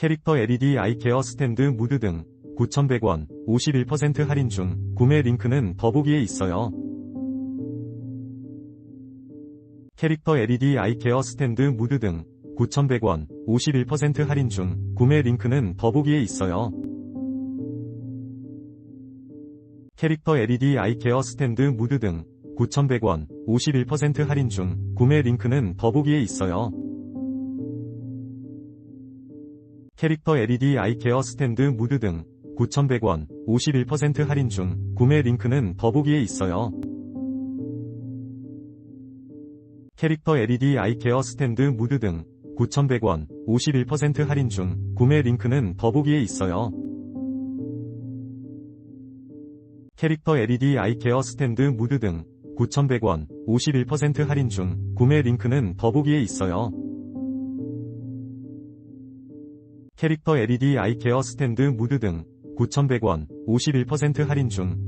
캐릭터 LED 아이케어 스탠드 무드 등 9,100원 51% 할인 중 구매 링크는 더보기에 있어요. 캐릭터 LED 아이케어 스탠드 무드 등 9,100원 51% 할인 중 구매 링크는 더보기에 있어요. 캐릭터 LED 아이케어 스탠드 무드 등 9,100원 51% 할인 중 구매 링크는 더보기에 있어요. 캐릭터 LED 아이케어 스탠드 무드 등 9,100원 51% 할인 중 구매 링크는 더보기에 있어요. 캐릭터 LED 아이케어 스탠드 무드 등 9,100원 51% 할인 중 구매 링크는 더보기에 있어요. 캐릭터 LED 아이케어 스탠드 무드 등 9,100원 51% 할인 중 구매 링크는 더보기에 있어요. 캐릭터 LED 아이케어 스탠드 무드 등 9,100원 51% 할인 중